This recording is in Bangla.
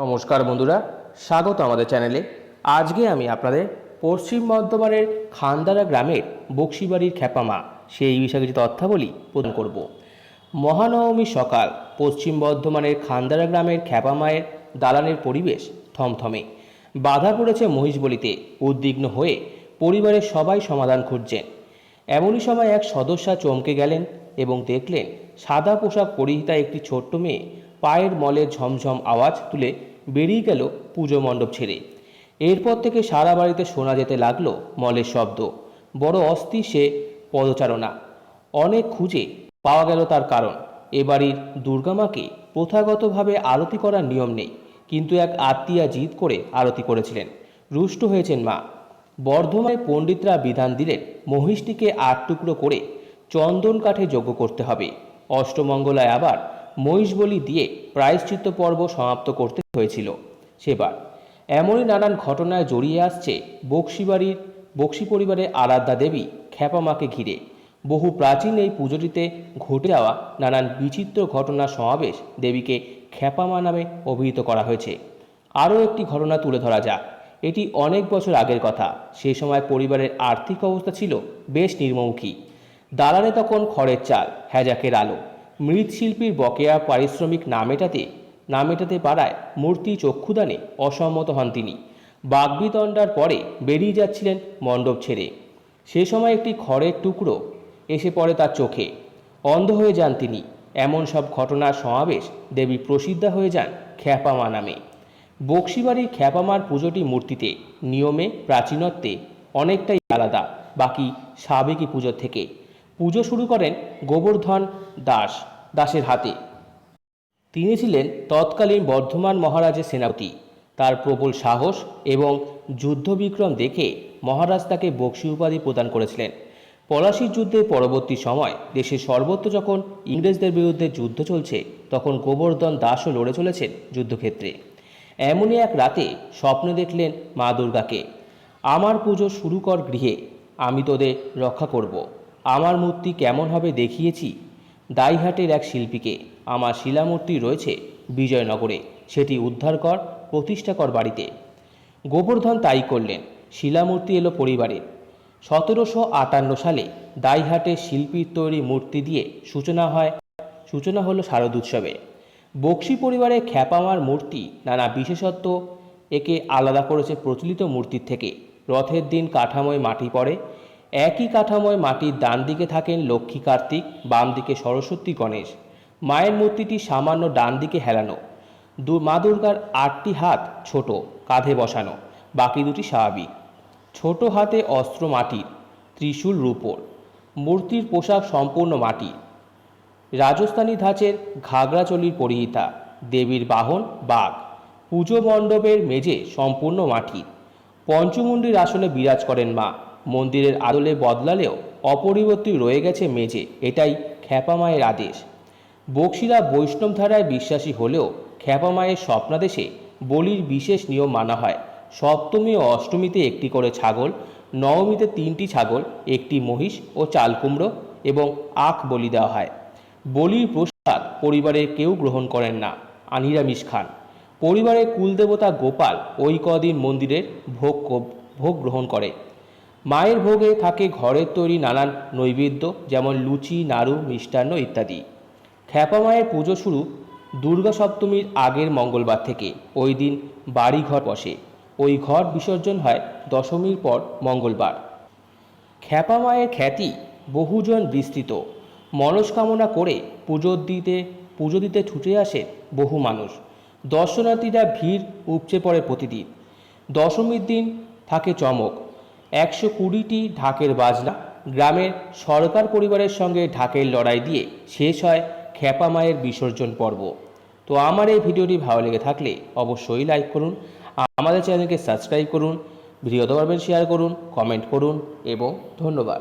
নমস্কার বন্ধুরা, স্বাগত আমাদের চ্যানেলে। আজকে আমি আপনাদের পশ্চিম বর্ধমানের খান্দারা গ্রামের বক্সিবাড়ির খ্যাপামা, সেই বিষয়ে কিছু তথ্যাবলী প্রদান করব। মহানবমী সকাল পশ্চিম বর্ধমানের খান্দারা গ্রামের খ্যাপামায়ের দালানের পরিবেশ থমথমে। বাধা পড়েছে মহিষবলিতে, উদ্বিগ্ন হয়ে পরিবারের সবাই সমাধান খুঁজছেন। এমনই সময় এক সদস্যা চমকে গেলেন এবং দেখলেন সাদা পোশাক পরিহিতা একটি ছোট্ট মেয়ে পায়ের মলে ঝমঝম আওয়াজ তুলে বেরিয়ে গেল পুজো মণ্ডপ ছেড়ে। এরপর থেকে সারা বাড়িতে শোনা যেতে লাগল মলের শব্দ। বড় অস্থির সে পদচারণা। অনেক খুঁজে পাওয়া গেল তার কারণ। এ বাড়ির দুর্গামাকে প্রথাগতভাবে আরতি করার নিয়ম নেই, কিন্তু এক আত্মীয়া জিদ করে আরতি করেছিলেন। রুষ্ট হয়েছেন মা। বর্ধমানে পণ্ডিতরা বিধান দিলেন মহিষটিকে আট টুকরো করে চন্দন কাঠে যজ্ঞ করতে হবে। অষ্টমঙ্গলায় আবার মহিষ বলি দিয়ে প্রায়শ্চিত্ত পর্ব সমাপ্ত করতে হয়েছিল। সেবার এমনই নানান ঘটনায় জড়িয়ে আসছে বক্সিবাড়ির, বক্সি পরিবারের আরাধ্যা দেবী খ্যাপামাকে ঘিরে। বহু প্রাচীন এই পুজোটিতে ঘটে যাওয়া নানান বিচিত্র ঘটনা সমাবেশ দেবীকে খ্যাপামা নামে অভিহিত করা হয়েছে। আরও একটি ঘটনা তুলে ধরা যাক। এটি অনেক বছর আগের কথা। সেই সময় পরিবারের আর্থিক অবস্থা ছিল বেশ নির্মমুখী। দালানে তখন খড়ের চাল, হ্যাজাকের আলো। মৃৎশিল্পীর বকেয়া পারিশ্রমিক না মেটাতে না মেটাতে পারায় মূর্তি চক্ষুদানে অসম্মত হন তিনি। বাগবিতণ্ডার পরে বেরিয়ে যাচ্ছিলেন মণ্ডপ ছেড়ে। সে সময় একটি খড়ের টুকরো এসে পড়ে তার চোখে। অন্ধ হয়ে যান তিনি। এমন সব ঘটনার সমাবেশ দেবী প্রসিদ্ধা হয়ে যান খ্যাপামা নামে। বক্সিবাড়ির খ্যাপামার পুজোটি মূর্তিতে, নিয়মে, প্রাচীনত্বে অনেকটাই আলাদা, বাকি সাবেকি পুজোর থেকে। পুজো শুরু করেন গোবর্ধন দাস, দাসের হাতে। তিনি ছিলেন তৎকালীন বর্ধমান মহারাজের সেনাপতি। তার প্রবল সাহস এবং যুদ্ধবিক্রম দেখে মহারাজ তাকে বক্সি উপাধি প্রদান করেছিলেন। পলাশির যুদ্ধের পরবর্তী সময় দেশের সর্বত্র যখন ইংরেজদের বিরুদ্ধে যুদ্ধ চলছে, তখন গোবর্ধন দাসও লড়ে চলেছেন যুদ্ধক্ষেত্রে। এমনই এক রাতে স্বপ্নে দেখলেন মা দুর্গাকে। আমার পুজো শুরু কর গৃহে, আমি তোদের রক্ষা করব। আমার মূর্তি কেমন হবে দেখিয়েছি? দাইহাটের এক শিল্পীকে। আমার শিলামূর্তি রয়েছে বিজয়নগরে। সেটি উদ্ধার কর, প্রতিষ্ঠা কর বাড়িতে। গোবর্ধন তাই করলেন। শিলামূর্তি এলো পরিবারে। সতেরোশো আটান্ন সালে দাইহাটে শিল্পীর তৈরি মূর্তি দিয়ে সূচনা হয়। সূচনা হলো শারদ উৎসবে। বক্সি পরিবারে খ্যাপামার মূর্তি, নানা বিশেষত্ব একে আলাদা করেছে প্রচলিত মূর্তির থেকে। রথের দিন কাঠামোয় মাটি পড়ে একই কাঠামোয় মাটির ডান দিকে থাকেন লক্ষ্মী কার্তিক, বাম দিকে সরস্বতী গণেশ। মায়ের মূর্তিটি সামান্য ডান দিকে হেলানো। দু, মা দুর্গার আটটি হাত ছোট, কাঁধে বসানো, বাকি দুটি স্বাভাবিক। ছোট হাতে অস্ত্র মাটির, ত্রিশূল রূপোর। মূর্তির পোশাক সম্পূর্ণ মাটি রাজস্থানী ধাঁচের ঘাগরাচলির পরিহিতা, দেবীর বাহন, বাঘ। পুজো মণ্ডপের মেঝে সম্পূর্ণ মাটির। পঞ্চমুণ্ডির আসনে বিরাজ করেন মা। মন্দিরের আদলে বদলালেও অপরিবর্তিত রয়ে গেছে মেঝে, এটাই খ্যাপা মায়ের আদেশ। বক্সিরা বৈষ্ণব ধারায় বিশ্বাসী হলেও খ্যাপা মায়ের স্বপ্নাদেশে বলির বিশেষ নিয়ম মানা হয়। সপ্তমী ও অষ্টমীতে একটি করে ছাগল, নবমীতে তিনটি ছাগল, একটি মহিষ ও চাল কুমড়ো এবং আখ বলি দেওয়া হয়। বলির প্রসাদ পরিবারের কেউ গ্রহণ করেন না, আনিরামিষ খান। পরিবারের কুলদেবতা গোপাল ওই কদিন মন্দিরের ভোগ ভোগ গ্রহণ করে। মায়ের ভোগে থাকে ঘরের তৈরি নানান নৈবেদ্য, যেমন লুচি, নাড়ু, মিষ্টান্ন ইত্যাদি। খ্যাপা মায়ের পুজো শুরু দুর্গা সপ্তমীর আগের মঙ্গলবার থেকে। ওই দিন বাড়ি ঘর বসে। ওই ঘর বিসর্জন হয় দশমীর পর মঙ্গলবার। খ্যাপা মায়ের খ্যাতি বহুজন বিস্তৃত। মনস্কামনা করে পুজো দিতে পুজো দিতে ছুটে আসে বহু মানুষ। দর্শনার্থীরা ভিড় উপচে পড়ে প্রতিদিন। দশমীর দিন থাকে চমক। একশো কুড়িটি ঢাকের বাজনা গ্রামের সরকার পরিবারের সঙ্গে ঢাকের লড়াই দিয়ে শেষ হয় খ্যাপা মায়ের বিসর্জন পর্ব। তো আমার এই ভিডিওটি ভালো লেগে থাকলে অবশ্যই লাইক করুন, আমাদের চ্যানেলকে সাবস্ক্রাইব করুন ভিডিও পারবেন শেয়ার করুন কমেন্ট করুন, এবং ধন্যবাদ।